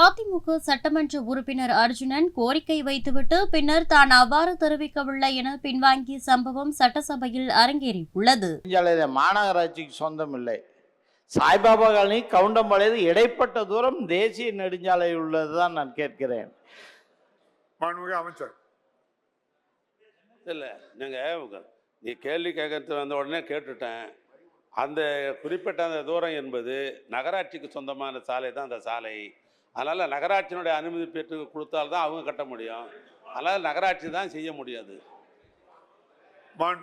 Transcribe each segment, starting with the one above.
அதிமுக சட்டமன்ற உறுப்பினர் அர்ஜுனன் கோரிக்கை வைத்துவிட்டு பின்னர் தான் அவ்வாறு தெரிவிக்கவில்லை என பின்வாங்கிய சம்பவம் சட்டசபையில் அரங்கேறியுள்ளது. மாநகராட்சிக்கு சொந்தம் இல்லை. சாய்பாபா காலனி கவுண்டம்பாளையம் இடைப்பட்ட தூரம் தேசிய நெடுஞ்சாலை உள்ளதுதான் நான் கேட்கிறேன். அமைச்சர். இல்லை நீங்கள் நீ கேள்வி கேட்கறது வந்த உடனே கேட்டுட்டேன். அந்த குறிப்பிட்ட அந்த தூரம் என்பது நகராட்சிக்கு சொந்தமான சாலை தான் அந்த சாலை. அதனால் நகராட்சியினுடைய அனுமதி பெற்று கொடுத்தால்தான் அவங்க கட்ட முடியும். அதனால் நகராட்சி தான் செய்ய முடியாது. மாண்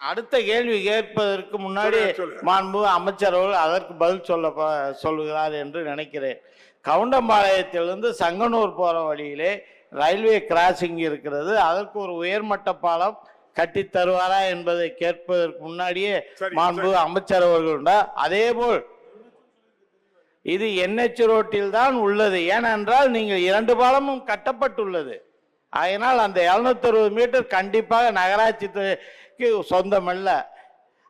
அடுத்த கேள்வி கேட்பதற்கு முன்னாடி. மாண்பு அமைச்சர் அவர்கள் அதற்கு பதில் சொல்ல சொல்லுகிறார் என்று நினைக்கிறேன். கவுண்டம்பாளையத்திலிருந்து சங்கனூர் போற வழியிலே ரயில்வே கிராசிங் இருக்கிறது. அதற்கு ஒரு உயர்மட்ட பாலம் கட்டி தருவாரா என்பதை கேட்பதற்கு முன்னாடியே மாண்பு சரி. அமைச்சர் அவர்களுண்டா அதேபோல் இது என்ஹெச் ரோட்டில் தான் உள்ளது. ஏனென்றால் நீங்கள் இரண்டு பாலமும் கட்டப்பட்டுள்ளது. அதனால் அந்த 760 மீட்டர் கண்டிப்பாக நகராட்சிக்கு சொந்தமல்ல.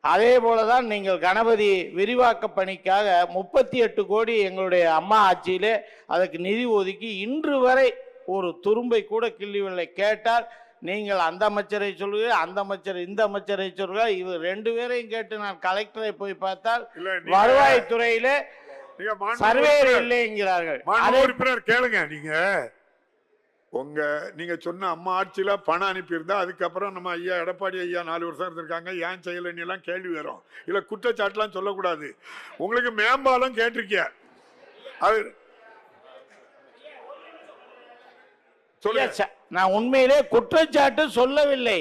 அதே போல தான் நீங்கள் கணபதி விரிவாக்க பணிக்காக முப்பத்தி எட்டு கோடி எங்களுடைய அம்மா ஆட்சியிலே அதற்கு நிதி ஒதுக்கி இன்று வரை ஒரு துரும்பை கூட கிள்ளிவில்லை கேட்டால் நீங்கள் அந்த அமைச்சரை சொல்லுங்க அந்த அமைச்சர் இந்த அமைச்சரை சொல்லுங்க இவர் ரெண்டு பேரையும் கேட்டு நான் கலெக்டரை போய் பார்த்தால் வருவாய்த்துறையிலே நீங்க மாண்புமிகு சர்வேர் உறுப்பினர், இல்லைங்கிறார்கள். உறுப்பினர் கேளுங்க நீங்க. உங்க நீங்க சொன்ன அம்மா ஆட்சியில பணம் அனுப்பியிருந்தா அதுக்கப்புறம் நம்ம ஐயா எடப்பாடி ஐயா நாலு வருஷம் இருந்திருக்காங்க ஏன் செய்யலைன்னு எல்லாம் கேள்வி வரும். இல்ல குற்றச்சாட்டுலாம் சொல்லக்கூடாது. உங்களுக்கு மேம்பாலம் கேட்டிருக்கிய? அது. நான் உண்மையிலே குற்றச்சாட்டு சொல்லவில்லை.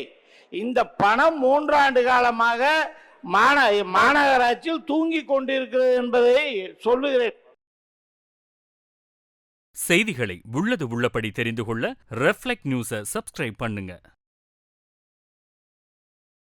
இந்த பணம் மூன்றாண்டு காலமாக மாந மாநகராட்சியில் தூங்கி கொண்டிருக்கிறது என்பதை சொல்லுகிறேன். செய்திகளை உள்ளது உள்ளபடி தெரிந்து கொள்ள ரெஃப்ளெக்ட் நியூஸை சப்ஸ்கிரைப் பண்ணுங்க.